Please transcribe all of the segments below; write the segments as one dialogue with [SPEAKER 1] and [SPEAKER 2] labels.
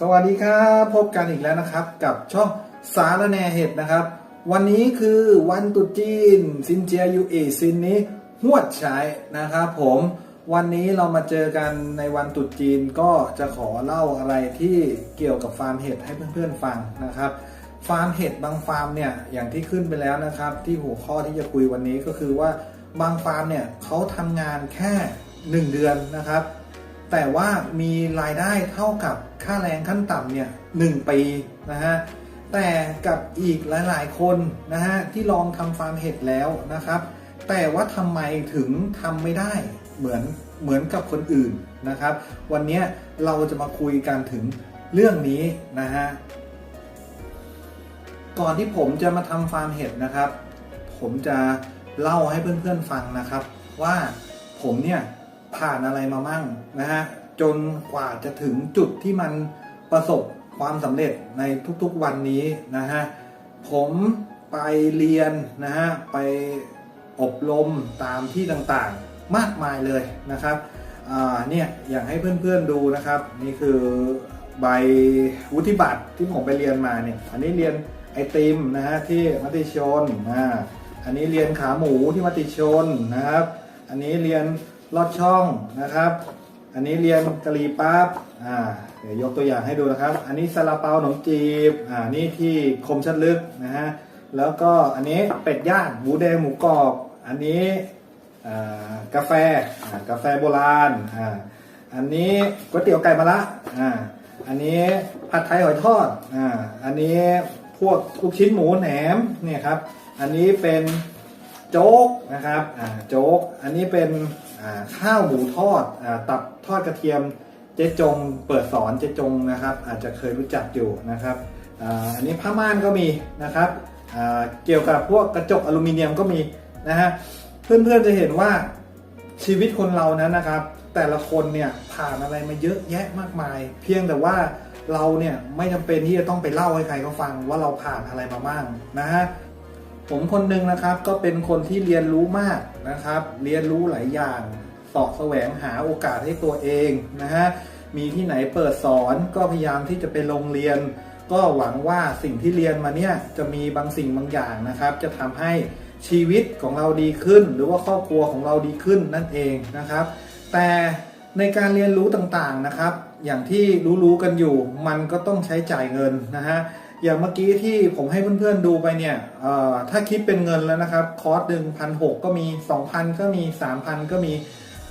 [SPEAKER 1] สวัสดีครับพบกันอีกแล้วนะครับ กับช่องสารแนเห็ดนะครับ วันนี้คือวันตุจีนซินเจียยูเอซินนี้หวดใช้นะครับผมวันนี้เรามาเจอกันในวันตุจีนก็จะขอเล่าอะไรที่เกี่ยวกับฟาร์มเห็ดให้เพื่อนๆฟังนะครับ ฟาร์มเห็ดบางฟาร์มเนี่ยอย่างที่ขึ้นไปแล้วนะครับ ที่หัวข้อที่จะคุยวันนี้ก็คือว่าบางฟาร์มเนี่ยเขาทำงานแค่ 1 เดือนนะครับ แต่ว่ามีรายได้เท่ากับค่าแรงขั้นต่ำเนี่ยหนึ่งปีนะฮะแต่กับอีกหลาย ๆ คนนะฮะที่ลองทำฟาร์มเห็ดแล้วนะครับ แต่ว่าทำไมถึงทำไม่ได้เหมือนเหมือนกับคนอื่นนะครับ วันนี้เราจะมาคุยกันถึงเรื่องนี้นะฮะก่อนที่ผมจะมาทำฟาร์มเห็ดนะครับ ผมจะเล่าให้เพื่อนๆฟังนะครับ ว่าผมเนี่ย ผ่านอะไรมามั่งนะฮะจนกว่าจะถึงจุดที่มันประสบความสำเร็จในทุกๆวันนี้นะฮะผมไปเรียนนะฮะไปอบรมตามที่ต่างๆมากมายเลยนะครับเนี่ยอยากให้เพื่อนๆดูนะครับ นี่คือใบวุฒิบัตรที่ผมไปเรียนมาเนี่ยอันนี้เรียนไอติมนะฮะที่มัติชนอ่าอันนี้เรียนขาหมูที่มัติชนนะครับ อันนี้เรียน ลอดช่องนะครับ อันนี้เรียนกะหรี่ปั๊บอ่าเดี๋ยวยกตัวอย่างให้ดูนะครับ อันนี้ซาลาเปาขนมจีบอ่านี่ที่คมชัดลึกนะฮะแล้วก็อันนี้เป็ดย่างหมูแดงหมูกรอบ อันนี้อ่ากาแฟอ่ากาแฟโบราณอ่าอันนี้ก๋วยเตี๋ยวไก่มะระอ่าอันนี้ผัดไทยหอยทอดอ่าอันนี้พวกลูกชิ้นหมูแหนมเนี่ยครับ อันนี้เป็นโจ๊กนะครับอ่าโจ๊ก อันนี้เป็น ข้าวหมูทอดอตับทอดกระเทียมเจ๊จงเปิดสอนเจ๊จงนะครับ อาจจะเคยรู้จักอยู่นะครับอ,อันนี้ผ้าม่านก็มีนะครับเกี่ยวกับพวกกระจกอลูมิเนียมก็มีนะฮะเพื่อนๆจะเห็นว่าชีวิตคนเรานั้นนะครับ แต่ละคนเนี่ยผ่านอะไรมาเยอะแยะมากมาย เพียงแต่ว่าเราเนี่ยไม่จำเป็นที่จะต้องไปเล่าให้ใครเขาฟังว่าเราผ่านอะไรมาบ้างนะฮะผมคนหนึ่งนะครับก็เป็นคนที่เรียนรู้มาก นะครับ เรียนรู้หลายอย่างสอบแสวงหาโอกาสให้ตัวเองนะฮะมีที่ไหนเปิดสอนก็พยายามที่จะไปลงเรียน ก็หวังว่าสิ่งที่เรียนมาเนี่ยจะมีบางสิ่งบางอย่างนะครับ จะทำให้ชีวิตของเราดีขึ้น หรือว่าครอบครัวของเราดีขึ้นนั่นเองนะครับ แต่ในการเรียนรู้ต่างๆนะครับ อย่างที่รู้ๆกันอยู่มันก็ต้องใช้จ่ายเงินนะฮะ อย่างเมื่อกี้ที่ผมให้เพื่อนๆดูไปเนี่ยถ้าคิดเป็นเงินแล้วนะครับ คอร์สหนึ่งพันหก็มี 2,000 ก็มี 3,000 ก็มี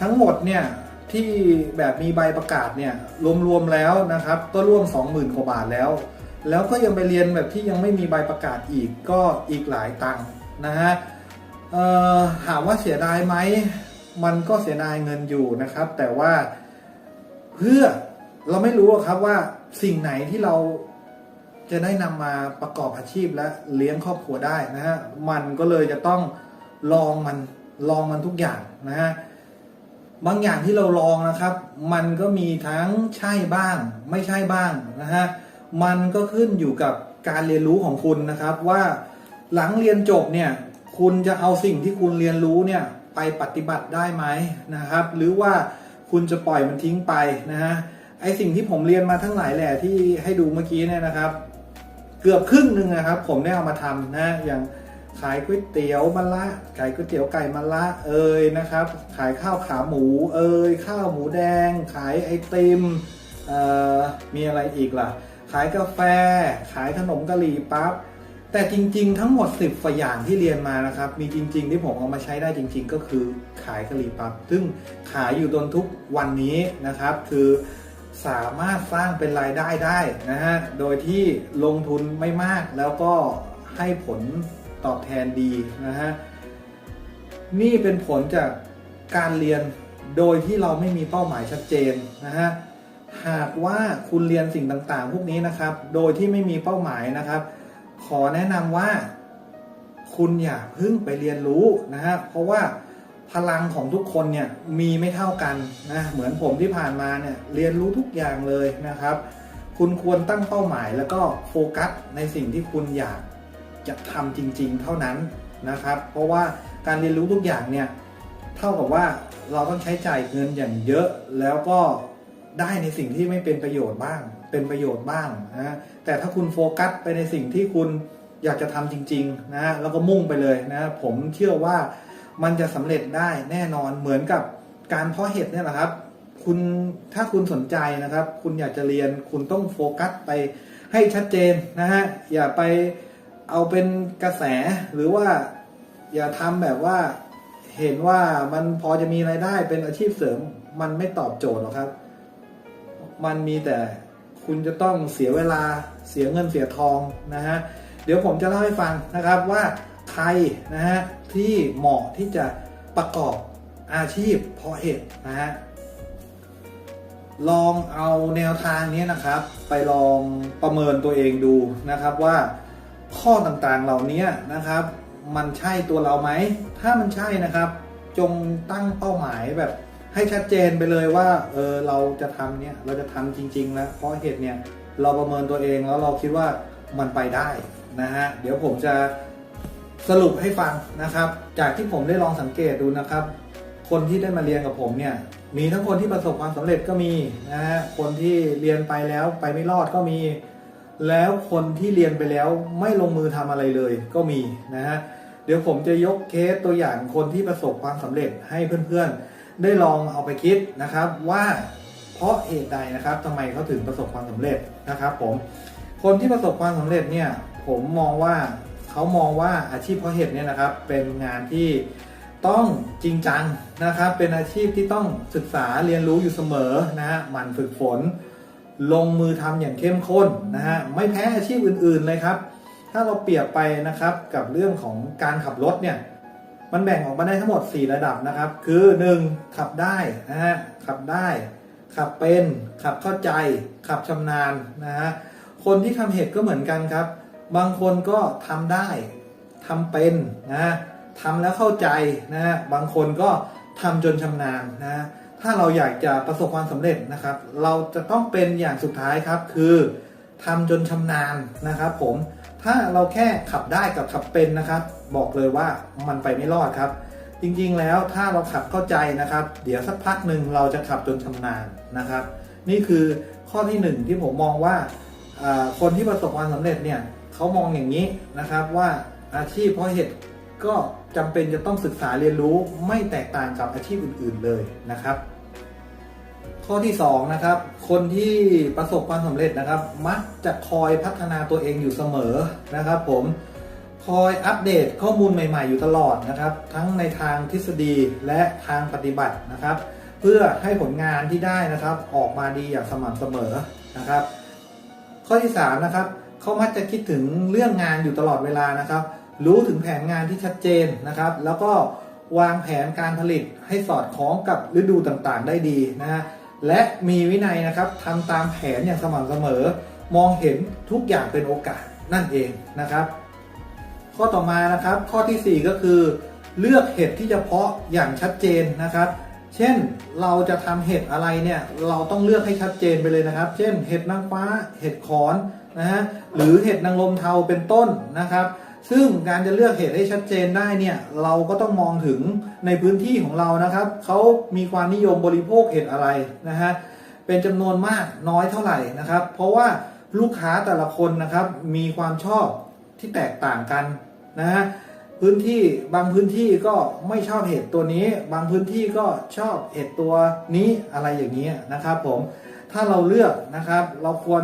[SPEAKER 1] ทั้งหมดเนี่ยที่แบบมีใบประกาศเนี่ยรวมๆแล้วนะครับ ก็ร่วม 20,000 กว่าบาทแล้ว แล้วก็ยังไปเรียนแบบที่ยังไม่มีใบประกาศอีกก็อีกหลายตังค์นะฮะถามว่าเสียดายไหมมันก็เสียดายเงินอยู่นะครับ แต่ว่าเพื่อเราไม่รู้ครับว่าสิ่งไหนที่เรา จะได้นำมาประกอบอาชีพและเลี้ยงครอบครัวได้นะฮะมันก็เลยจะต้องลองมันลองมันทุกอย่างนะฮะบางอย่างที่เราลองนะครับ มันก็มีทั้งใช่บ้าง ไม่ใช่บ้างนะฮะมันก็ขึ้นอยู่กับการเรียนรู้ของคุณนะครับว่าหลังเรียนจบเนี่ยคุณจะเอาสิ่งที่คุณเรียนรู้เนี่ยไปปฏิบัติได้ไหมนะครับ หรือว่าคุณจะปล่อยมันทิ้งไปนะฮะไอสิ่งที่ผมเรียนมาทั้งหลายแหละที่ให้ดูเมื่อกี้เนี่ยนะครับ เกือบครึ่งหนึ่งนะครับ ผมได้เอามาทำนะอย่างขายก๋วยเตี๋ยวมะละขายก๋วยเตี๋ยวไก่มะละเอ่ยนะครับ ขายข้าวขาหมูเอ่ยข้าวหมูแดง ขายไอติมมีอะไรอีกล่ะ ขายกาแฟ ขายขนมกะหรี่ปั๊บแต่จริง ๆ ทั้งหมด 10ฝ่าอย่างที่เรียนมานะครับ มีจริง ๆ ที่ผมเอามาใช้ได้จริง ๆ ก็คือขายกะหรี่ปั๊บซึ่งขายอยู่จนทุกวันนี้นะครับ คือ สามารถสร้างเป็นรายได้ได้นะฮะ โดยที่ลงทุนไม่มากแล้วก็ให้ผลตอบแทนดีนะฮะ นี่เป็นผลจากการเรียนโดยที่เราไม่มีเป้าหมายชัดเจนนะฮะ หากว่าคุณเรียนสิ่งต่างๆ พวกนี้นะครับ โดยที่ไม่มีเป้าหมายนะครับ ขอแนะนำว่า คุณอย่าเพิ่งไปเรียนรู้นะฮะ เพราะว่า พลังของทุกคนเนี่ยมีไม่เท่ากันนะเหมือนผมที่ผ่านมาเนี่ยเรียนรู้ทุกอย่างเลยนะครับ คุณควรตั้งเป้าหมายแล้วก็โฟกัสในสิ่งที่คุณอยากจะทำจริง ๆ เท่านั้นนะครับ เพราะว่าการเรียนรู้ทุกอย่างเนี่ยเท่ากับว่าเราต้องใช้จ่ายเงินอย่างเยอะแล้วก็ได้ในสิ่งที่ไม่เป็นประโยชน์บ้าง เป็นประโยชน์บ้างนะแต่ถ้าคุณโฟกัสไปในสิ่งที่คุณอยากจะทำจริง ๆ นะแล้วก็มุ่งไปเลยนะผมเชื่อว่า มันจะสำเร็จได้แน่นอนเหมือนกับการเพาะเห็ดเนี่ยแหละครับ คุณถ้าคุณสนใจนะครับ คุณอยากจะเรียนคุณต้องโฟกัสไปให้ชัดเจนนะฮะอย่าไปเอาเป็นกระแสหรือว่าอย่าทำแบบว่าเห็นว่ามันพอจะมีรายได้เป็นอาชีพเสริม มันไม่ตอบโจทย์หรอกครับ มันมีแต่คุณจะต้องเสียเวลาเสียเงินเสียทองนะฮะเดี๋ยวผมจะเล่าให้ฟังนะครับว่า ใครนะฮะที่เหมาะที่จะประกอบอาชีพเพาะเห็ดนะฮะลองเอาแนวทางนี้นะครับ ไปลองประเมินตัวเองดูนะครับว่าข้อต่างๆเหล่านี้นะครับ มันใช่ตัวเราไหม ถ้ามันใช่นะครับ จงตั้งเป้าหมายแบบให้ชัดเจนไปเลยว่าเออเราจะทำเนี่ยเราจะทำจริงๆแล้วเพราะเหตุเนี่ยเราประเมินตัวเองแล้วเราคิดว่ามันไปได้นะฮะเดี๋ยวผมจะ สรุปให้ฟังนะครับ จากที่ผมได้ลองสังเกตดูนะครับ คนที่ได้มาเรียนกับผมเนี่ย มีทั้งคนที่ประสบความสำเร็จก็มีนะฮะคนที่เรียนไปแล้วไปไม่รอดก็มี แล้วคนที่เรียนไปแล้วไม่ลงมือทำอะไรเลยก็มีนะฮะเดี๋ยวผมจะยกเคสตัวอย่างคนที่ประสบความสำเร็จให้เพื่อนๆ ได้ลองเอาไปคิดนะครับ ว่าเพราะเหตุใดนะครับทำไมเขาถึงประสบความสำเร็จนะครับ ผมคนที่ประสบความสำเร็จเนี่ยผมมองว่า เขามองว่าอาชีพเพาะเห็ดเนี่ยนะครับเป็นงานที่ต้องจริงจังนะครับ เป็นอาชีพที่ต้องศึกษาเรียนรู้อยู่เสมอนะฮะหมันฝึกฝน ลงมือทำอย่างเข้มข้นนะฮะไม่แพ้อาชีพอื่นๆเลยครับ ถ้าเราเปรียบไปนะครับกับเรื่องของการขับรถเนี่ยมันแบ่งออกมาได้ทั้งหมด 4 ระดับนะครับ คือ 1. ขับได้นะฮะขับได้ ขับเป็น ขับเข้าใจ ขับชำนาญนะฮะคนที่ทำเห็ดก็เหมือนกันครับ บางคนก็ทำได้ทำเป็นนะทำแล้วเข้าใจนะบางคนก็ทำจนชำนาญนะถ้าเราอยากจะประสบความสำเร็จนะครับ เราจะต้องเป็นอย่างสุดท้ายครับคือทำจนชำนาญนะครับ ผมถ้าเราแค่ขับได้กับขับเป็นนะครับ บอกเลยว่ามันไปไม่รอดครับ จริงๆแล้วถ้าเราขับเข้าใจนะครับ เดี๋ยวสักพักหนึ่งเราจะขับจนชำนาญนะครับ นี่คือข้อที่หนึ่งที่ผมมองว่าอ่าคนที่ประสบความสำเร็จเนี่ย เขามองอย่างนี้นะครับว่าอาชีพเพาะเห็ดก็จำเป็นจะต้องศึกษาเรียนรู้ไม่แตกต่างกับอาชีพอื่น ๆเลยนะครับ ข้อที่2นะครับ คนที่ประสบความสำเร็จนะครับ มักจะคอยพัฒนาตัวเองอยู่เสมอนะครับ ผมคอยอัปเดตข้อมูลใหม่ ๆ อยู่ตลอดนะครับ ทั้งในทางทฤษฎีและทางปฏิบัตินะครับ เพื่อให้ผลงานที่ได้นะครับ ออกมาดีอย่างสม่ำเสมอนะครับ ข้อที่3นะครับ เขามักจะคิดถึงเรื่องงานอยู่ตลอดเวลานะครับ รู้ถึงแผนงานที่ชัดเจนนะครับ แล้วก็วางแผนการผลิตให้สอดคล้องกับฤดูต่างๆ ได้ดีนะฮะและมีวินัยนะครับทำตามแผนอย่างสม่ำเสมอ มองเห็นทุกอย่างเป็นโอกาสนั่นเองนะครับ ข้อต่อมานะครับ ข้อทีสี่4 ก็คือ เลือกเห็ดที่จะเพาะอย่างชัดเจนนะครับ เช่นเราจะทำเห็ดอะไรเนี่ยเราต้องเลือกให้ชัดเจนไปเลยนะครับ เช่น เห็ดนางฟ้า เห็ดขอน นะฮะหรือเห็ดนางลมเทาเป็นต้นนะครับ ซึ่งการจะเลือกเห็ดให้ชัดเจนได้เนี่ยเราก็ต้องมองถึงในพื้นที่ของเรานะครับเขามีความนิยมบริโภคเห็ดอะไรนะฮะเป็นจำนวนมากน้อยเท่าไหร่นะครับ เพราะว่าลูกค้าแต่ละคนนะครับมีความชอบที่แตกต่างกันนะฮะพื้นที่บางพื้นที่ก็ไม่ชอบเห็ดตัวนี้ บางพื้นที่ก็ชอบเห็ดตัวนี้อะไรอย่างนี้นะครับ ผมถ้าเราเลือกนะครับ เราควร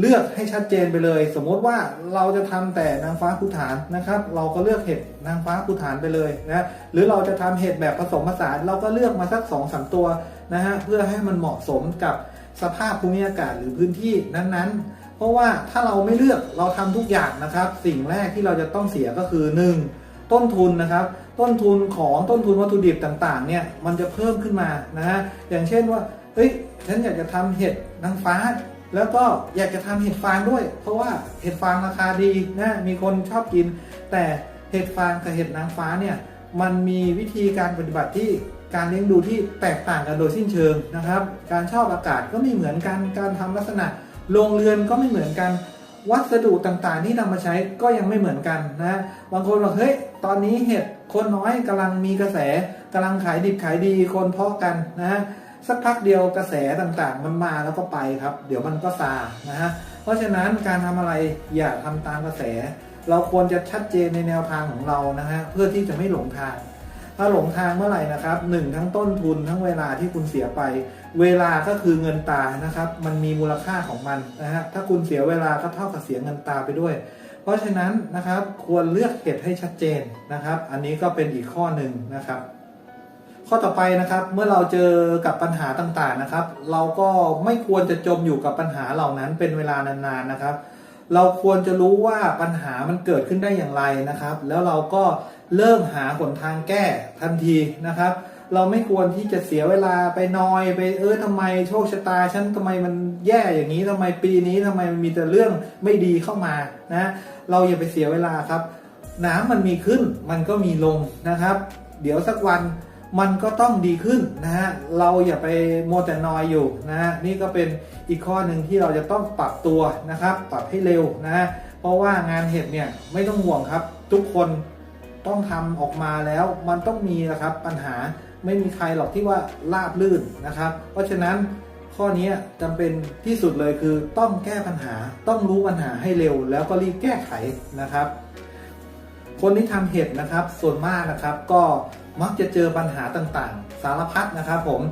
[SPEAKER 1] เลือกให้ชัดเจนไปเลย สมมติว่าเราจะทำแต่นางฟ้าภูฐานนะครับ เราก็เลือกเห็ดนางฟ้าภูฐานไปเลยนะหรือเราจะทำเห็ดแบบผสมผสานเราก็เลือกมาสักสองสามตัวนะฮะเพื่อให้มันเหมาะสมกับสภาพภูมิอากาศหรือพื้นที่นั้นๆ เพราะว่าถ้าเราไม่เลือกเราทำทุกอย่างนะครับ สิ่งแรกที่เราจะต้องเสียก็คือ 1. ต้นทุนนะครับ ต้นทุนของต้นทุนวัตถุดิบต่างๆเนี่ยมันจะเพิ่มขึ้นมานะฮะอย่างเช่นว่าเฮ้ยฉันอยากจะทำเห็ดนางฟ้า แล้วก็อยากจะทำเห็ดฟางด้วย เพราะว่าเห็ดฟางราคาดีนะมีคนชอบกิน แต่เห็ดฟางกับเห็ดนางฟ้าเนี่ยมันมีวิธีการปฏิบัติที่การเลี้ยงดูที่แตกต่างกันโดยสิ้นเชิงนะครับ การชอบอากาศก็ไม่เหมือนกัน การทำลักษณะโรงเรือนก็ไม่เหมือนกัน วัสดุต่างๆ ที่นำมาใช้ก็ยังไม่เหมือนกันนะ บางคนบอกเฮ้ยตอนนี้เห็ดคนน้อยกำลังมีกระแสกำลังขายดิบขายดีคนเพาะกันนะฮะ สักพักเดียวกระแสต่างๆ มันมาแล้วก็ไปครับ เดี๋ยวมันก็ซานะฮะเพราะฉะนั้นการทำอะไรอย่าทำตามกระแส เราควรจะชัดเจนในแนวทางของเรานะฮะเพื่อที่จะไม่หลงทาง ถ้าหลงทางเมื่อไหร่นะครับหนึ่งทั้งต้นทุนทั้งเวลาที่คุณเสียไป เวลาก็คือเงินตานะครับ มันมีมูลค่าของมันนะฮะถ้าคุณเสียเวลาก็เท่ากับเสียเงินตาไปด้วย เพราะฉะนั้นนะครับควรเลือกเหตุให้ชัดเจนนะครับ อันนี้ก็เป็นอีกข้อหนึ่งนะครับ ข้อต่อไปนะครับเมื่อเราเจอกับปัญหาต่างๆนะครับ เราก็ไม่ควรจะจมอยู่กับปัญหาเหล่านั้นเป็นเวลานานๆนะครับ เราควรจะรู้ว่าปัญหามันเกิดขึ้นได้อย่างไรนะครับ แล้วเราก็เริ่มหาหนทางแก้ทันทีนะครับ เราไม่ควรที่จะเสียเวลาไปนอยไปเออทำไมโชคชะตาฉันทำไมมันแย่อย่างนี้ทำไมปีนี้ทำไมมันมีแต่เรื่องไม่ดีเข้ามานะเราอย่าไปเสียเวลาครับ น้ำมันมีขึ้นมันก็มีลงนะครับ เดี๋ยวสักวัน มันก็ต้องดีขึ้นนะฮะเราอย่าไปโมวแต่นอยอยู่นะฮะนี่ก็เป็นอีกข้อหนึ่งที่เราจะต้องปรับตัวนะครับ ปรับให้เร็วนะฮะเพราะว่างานเห็ดเนี่ยไม่ต้องห่วงครับ ทุกคนต้องทำออกมาแล้วมันต้องมีนะครับปัญหาไม่มีใครหรอกที่ว่าราบลื่นนะครับ เพราะฉะนั้นข้อนี้จำเป็นที่สุดเลยคือต้องแก้ปัญหาต้องรู้ปัญหาให้เร็ว แล้วก็รีบแก้ไขนะครับ คนที่ทำเห็ดนะครับส่วนมากนะครับก็ มักจะเจอปัญหาต่างๆ สารพัดนะครับผม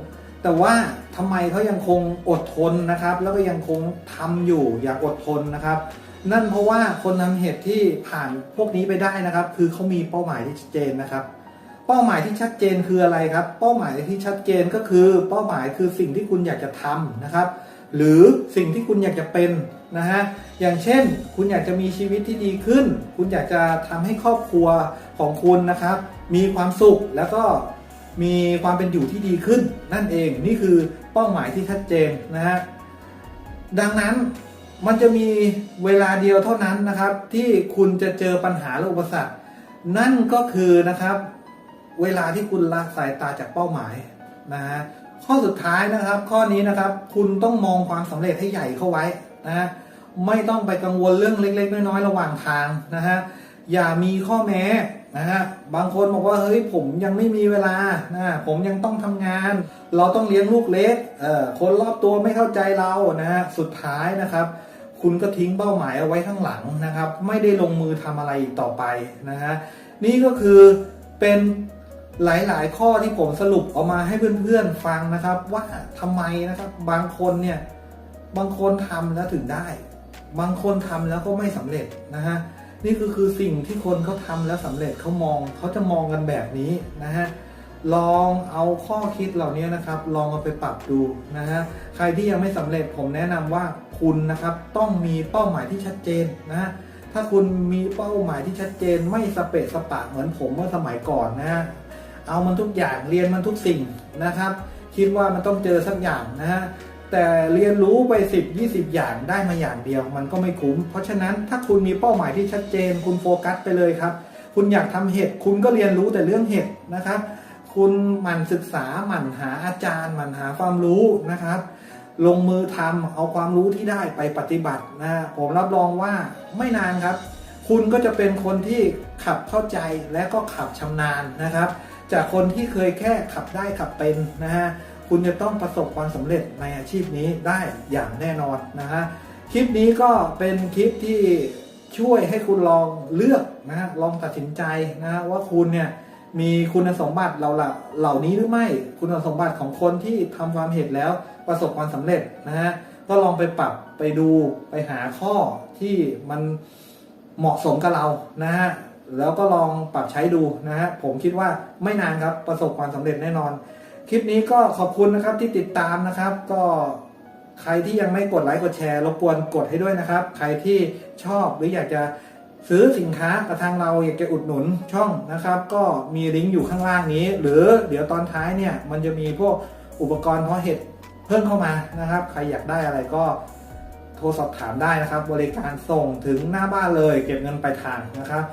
[SPEAKER 1] แต่ว่าทำไมเขายังคงอดทนนะครับ แล้วก็ยังคงทำอยู่อย่างอดทนนะครับ นั่นเพราะว่าคนทำเห็ดที่ผ่านพวกนี้ไปได้นะครับ คือเขามีเป้าหมายที่ชัดเจนนะครับ เป้าหมายที่ชัดเจนคืออะไรครับ เป้าหมายที่ชัดเจนก็คือเป้าหมายคือสิ่งที่คุณอยากจะทำนะครับหรือสิ่งที่คุณอยากจะเป็นนะฮะ อย่างเช่น คุณอยากจะมีชีวิตที่ดีขึ้น คุณอยากจะทำให้ครอบครัวของคุณนะครับ มีความสุขแล้วก็มีความเป็นอยู่ที่ดีขึ้นนั่นเองนี่คือเป้าหมายที่ชัดเจนนะฮะดังนั้นมันจะมีเวลาเดียวเท่านั้นนะครับ ที่คุณจะเจอปัญหาและอุปสรรคนั่นก็คือนะครับ เวลาที่คุณละสายตาจากเป้าหมายนะฮะข้อสุดท้ายนะครับ ข้อนี้นะครับ คุณต้องมองความสำเร็จให้ใหญ่เข้าไว้นะฮะไม่ต้องไปกังวลเรื่องเล็ก ๆ น้อยๆระหว่างทางนะฮะ อย่ามีข้อแม้นะฮะบางคนบอกว่าเฮ้ยผมยังไม่มีเวลานะผมยังต้องทำงาน เราต้องเลี้ยงลูกเล็กเออคนรอบตัวไม่เข้าใจเรานะฮะสุดท้ายนะครับ คุณก็ทิ้งเป้าหมายเอาไว้ข้างหลังนะครับ ไม่ได้ลงมือทำอะไรต่อไปนะฮะนี่ก็คือเป็นหลาย ๆ ข้อที่ผมสรุปออกมาให้เพื่อน ๆ ฟังนะครับ ว่าทำไมนะครับบางคนเนี่ยบางคนทำแล้วถึงได้ บางคนทำแล้วก็ไม่สำเร็จนะฮะ นี่ก็คือสิ่งที่คนเขาทำแล้วสำเร็จเขามองเขาจะมองกันแบบนี้นะฮะลองเอาข้อคิดเหล่านี้นะครับ ลองเอาไปปรับดูนะฮะใครที่ยังไม่สำเร็จผมแนะนำว่าคุณนะครับต้องมีเป้าหมายที่ชัดเจนนะฮะถ้าคุณมีเป้าหมายที่ชัดเจน ไม่สเปะสปะเหมือนผมเมื่อสมัยก่อนนะฮะเอามันทุกอย่างเรียนมันทุกสิ่งนะครับ คิดว่ามันต้องเจอสักอย่างนะฮะ แต่เรียนรู้ไป 10 20 อย่างได้มาอย่างเดียว มันก็ไม่คุ้ม เพราะฉะนั้นถ้าคุณมีเป้าหมายที่ชัดเจน คุณโฟกัสไปเลยครับ คุณอยากทำเห็ดคุณก็เรียนรู้แต่เรื่องเห็ดนะครับ คุณหมั่นศึกษาหมั่นหาอาจารย์หมั่นหาความรู้นะครับ ลงมือทำเอาความรู้ที่ได้ไปปฏิบัตินะผมรับรองว่าไม่นานครับ คุณก็จะเป็นคนที่ขับเข้าใจและก็ขับชำนาญนะครับ จากคนที่เคยแค่ขับได้ขับเป็นนะฮะ คุณจะต้องประสบความสำเร็จในอาชีพนี้ได้อย่างแน่นอนนะฮะคลิปนี้ก็เป็นคลิปที่ช่วยให้คุณลองเลือกนะฮะลองตัดสินใจนะฮะว่าคุณเนี่ยมีคุณสมบัติเราละเหล่านี้หรือไม่ คุณสมบัติของคนที่ทำความเห็นแล้วประสบความสำเร็จนะฮะก็ลองไปปรับไปดูไปหาข้อที่มันเหมาะสมกับเรานะฮะแล้วก็ลองปรับใช้ดูนะฮะผมคิดว่าไม่นานครับประสบความสำเร็จแน่นอน คลิปนี้ก็ขอบคุณนะครับที่ติดตามนะครับ ก็ใครที่ยังไม่กดไลค์กดแชร์รบกวนกดให้ด้วยนะครับ ใครที่ชอบหรืออยากจะซื้อสินค้ากับทางเราอยากจะอุดหนุนช่องนะครับ ก็มีลิงก์อยู่ข้างล่างนี้ หรือเดี๋ยวตอนท้ายเนี่ยมันจะมีพวกอุปกรณ์เพาะเห็ดเพิ่มเข้ามานะครับ ใครอยากได้อะไรก็โทรสอบถามได้นะครับ บริการส่งถึงหน้าบ้านเลย เก็บเงินปลายทางนะครับ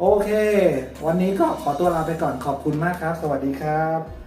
[SPEAKER 1] โอเค วันนี้ก็ขอตัวลาไปก่อนขอบคุณมากครับ สวัสดีครับ